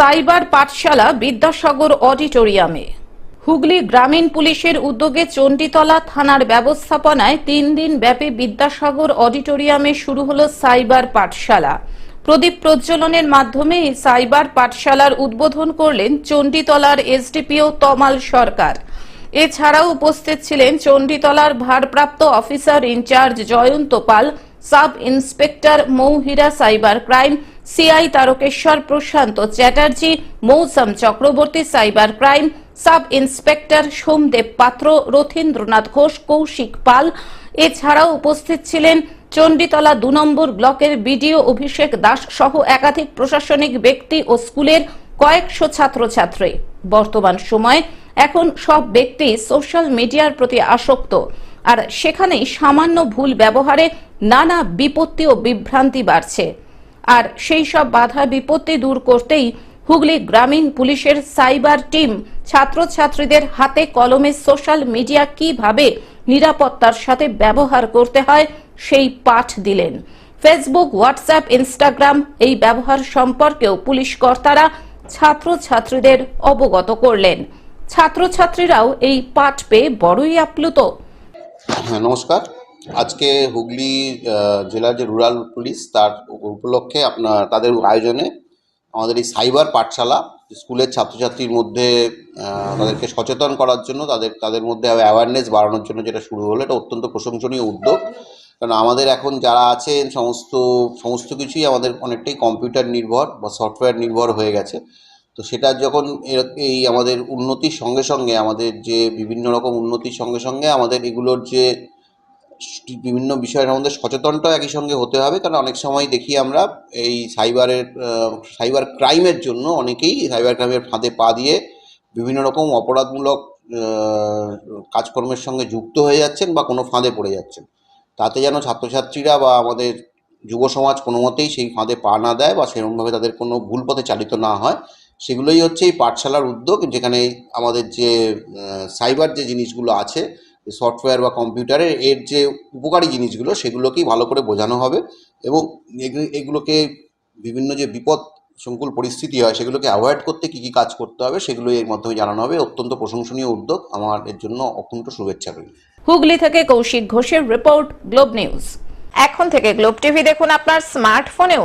Cyber পাঠশালা বিদ্যাসাগর অডিটোরিয়ামে। হুগলি গ্রামীণ পুলিশের উদ্যোগে চণ্ডীতলা থানার ব্যবস্থাপনায় তিন দিন ব্যাপী বিদ্যাসাগর অডিটোরিয়ামে শুরু হলো সাইবার পাঠশালা। প্রদীপ প্রজ্বলনের মাধ্যমে এই সাইবার পাঠশালার উদ্বোধন করলেন চণ্ডীতলার এসডিপিও তমাল সরকার। এছাড়াও উপস্থিত ছিলেন চণ্ডীতলার ভারপ্রাপ্ত officer in charge Jayanta Pal sub inspector Mouhira cyber crime, CI Tarakeswar Prasanta Chatterjee, Mausam Chakraborty cyber crime sub inspector Somdev Patra, Rathindranath Ghosh, Kaushik পাল। এছাড়াও উপস্থিত ছিলেন চণ্ডীতলা দু নম্বর ব্লকের বিডিও অভিষেক দাস সহ একাধিক প্রশাসনিক ব্যক্তি ও স্কুলের কয়েকশো ছাত্রছাত্রী। বর্তমান সময়ে এখন সব ব্যক্তি সোশ্যাল মিডিয়ার প্রতি আসক্ত। আর সেখানেই সামান্য ভুল ব্যবহারে নানা বিপত্তি ও বিভ্রান্তি বাড়ছে। আর সেই সব বাধা বিপত্তি দূর করতেই হুগলি গ্রামীণ পুলিশের সাইবার টিম ছাত্রছাত্রীদের হাতে কলমে সোশ্যাল মিডিয়া কীভাবে নিরাপত্তার সাথে ব্যবহার করতে হয় সেই পাঠ দিলেন। ফেসবুক, হোয়াটসঅ্যাপ, ইনস্টাগ্রাম এই ব্যবহার সম্পর্কেও পুলিশ কর্তারা ছাত্রছাত্রীদের অবগত করলেন। ছাত্রছাত্রীরাও এই পাঠ পেয়ে বড়ই আপ্লুত। নমস্কার। আজকে হুগলি জেলার যে রুরাল পুলিশ, তার উপলক্ষে আপনার, তাদের আয়োজনে আমাদের এই সাইবার পাঠশালা, স্কুলের ছাত্রছাত্রীর মধ্যে তাদেরকে সচেতন করার জন্য, তাদের তাদের মধ্যে অ্যাওয়ারনেস বাড়ানোর জন্য যেটা শুরু হলো, এটা অত্যন্ত প্রশংসনীয় উদ্যোগ। কারণ আমাদের এখন যারা আছেন, সমস্ত সমস্ত কিছুই আমাদের অনেকটাই কম্পিউটার নির্ভর বা সফটওয়্যার নির্ভর হয়ে গেছে। তো সেটা যখন এই আমাদের উন্নতির সঙ্গে সঙ্গে, আমাদের যে বিভিন্ন রকম উন্নতির সঙ্গে সঙ্গে আমাদের এগুলোর যে বিভিন্ন বিষয়ের আমাদের সচেতনটাও একই সঙ্গে হতে হবে। কারণ অনেক সময় দেখি আমরা এই সাইবারের সাইবার ক্রাইমের জন্য অনেকেই সাইবার ক্রাইমের ফাঁদে পা দিয়ে বিভিন্ন রকম অপরাধমূলক কাজকর্মের সঙ্গে যুক্ত হয়ে যাচ্ছেন বা কোনো ফাঁদে পড়ে যাচ্ছেন। তাতে যেন ছাত্রছাত্রীরা বা আমাদের যুব সমাজ কোনো মতেই সেই ফাঁদে পা না দেয় বা সেরকমভাবে তাদের কোনো ভুল পথে চালিত না হয়। সেগুলোই হচ্ছে এই পাঠশালার উদ্যোগ, যেখানে আমাদের যে সাইবার যে জিনিসগুলো আছে সফটওয়্যার বা কম্পিউটারের এর যে উপকারী জিনিসগুলো সেগুলোকেই ভালো করে বোঝানো হবে এবং এগুলো- এগুলোকে বিভিন্ন যে বিপদ সংকুল পরিস্থিতি হয় সেগুলোকে অ্যাভয়েড করতে কী কী কাজ করতে হবে সেগুলো এর মাধ্যমে জানানো হবে। অত্যন্ত প্রশংসনীয় উদ্যোগ। আমার এর জন্য অকুণ্ঠ শুভেচ্ছা রইল। হুগলি থেকে কৌশিক ঘোষের রিপোর্ট গ্লোব নিউজ এখন থেকে গ্লোব টিভি দেখুন আপনার স্মার্টফোনেও